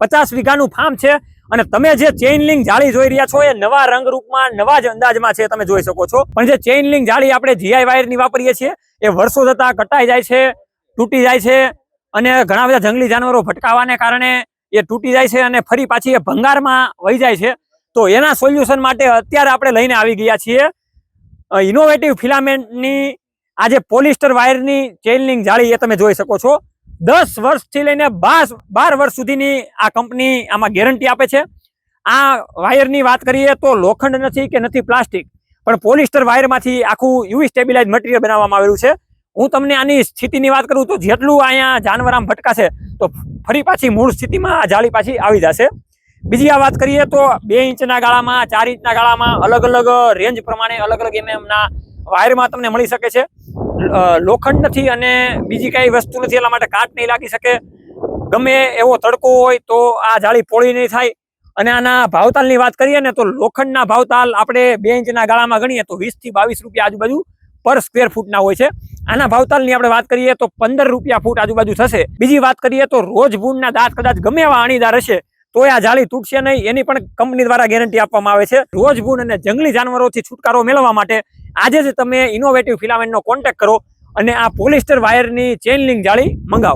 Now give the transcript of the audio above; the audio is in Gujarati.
પચાસ વીઘાનું ફાર્મ છે અને તમે જે ચેઇન જાળી જોઈ રહ્યા છો એ નવા રંગ રૂપમાં, નવા જ અંદાજમાં છે, તમે જોઈ શકો છો. પણ જે ચેઇન લિંક જાળી આપણે જીઆઈ વાયરની વાપરીએ છીએ, એ વર્ષો જતા કટાઈ જાય છે, તૂટી જાય છે અને ઘણા બધા જંગલી જાનવરો ભટકાવાને કારણે એ તૂટી જાય છે અને ફરી પાછી એ ભંગારમાં વહી જાય છે. તો એના સોલ્યુશન માટે અત્યારે આપણે લઈને આવી ગયા છીએ. ઇનોવેટિવ ફિલામેન્ટની આ જે પોલિસ્ટર વાયરની ચેઇન લિંક જાળી એ તમે જોઈ શકો છો. દસ વર્ષથી લઈને બાર બાર વર્ષ સુધીની આ કંપની આમાં ગેરંટી આપે છે. આ વાયરની વાત કરીએ તો લોખંડ નથી કે નથી પ્લાસ્ટિક, પણ પોલિસ્ટર વાયરમાંથી આખું યુવી સ્ટેબિલાઇઝ મટીરિયલ બનાવવામાં આવેલું છે. હું તમને આની સ્થિતિની વાત કરું તો જેટલું અહીંયા જાનવર આમ ભટકાશે તો ફરી પાછી મૂળ સ્થિતિમાં આ જાળી પાછી આવી જશે. બીજી આ વાત કરીએ તો બે ઇંચના ગાળામાં, ચાર ઇંચના ગાળામાં અલગ અલગ રેન્જ પ્રમાણે અલગ અલગ એમએમના વાયરમાં તમને મળી શકે છે. લોખંડ નથી અને બીજી કઈ વસ્તુ નથી એટલા માટે કાટ નહીં લાગી શકે. ગમે એવો તડકો હોય તો આ જાળી પોળી નહીં થાય. અને આના ભાવતાલની વાત કરીએ ને તો લોખંડના ભાવતાલ આપણે બે ઇંચના ગાળામાં ગણીએ તો વીસથી બાવીસ રૂપિયા આજુબાજુ પર સ્ક્વેર ફૂટના હોય છે. આના ભાવતાલની આપણે વાત કરીએ તો પંદર રૂપિયા ફૂટ આજુબાજુ થશે. બીજી વાત કરીએ તો રોજ ભૂંડના દાંત કદાચ ગમે એવા અણીદાર હશે તો આ જાળી તૂટશે નહીં. એની પણ કંપની દ્વારા ગેરંટી આપવામાં આવે છે. રોજ ભૂંડ અને જંગલી જાનવરોથી છુટકારો મેળવવા માટે આજે જ તમે ઇનોવેટિવ ફિલામેન્ટનો કોન્ટેક્ટ કરો અને આ પોલિસ્ટર વાયરની ચેન લિંક જાળી મંગાવો.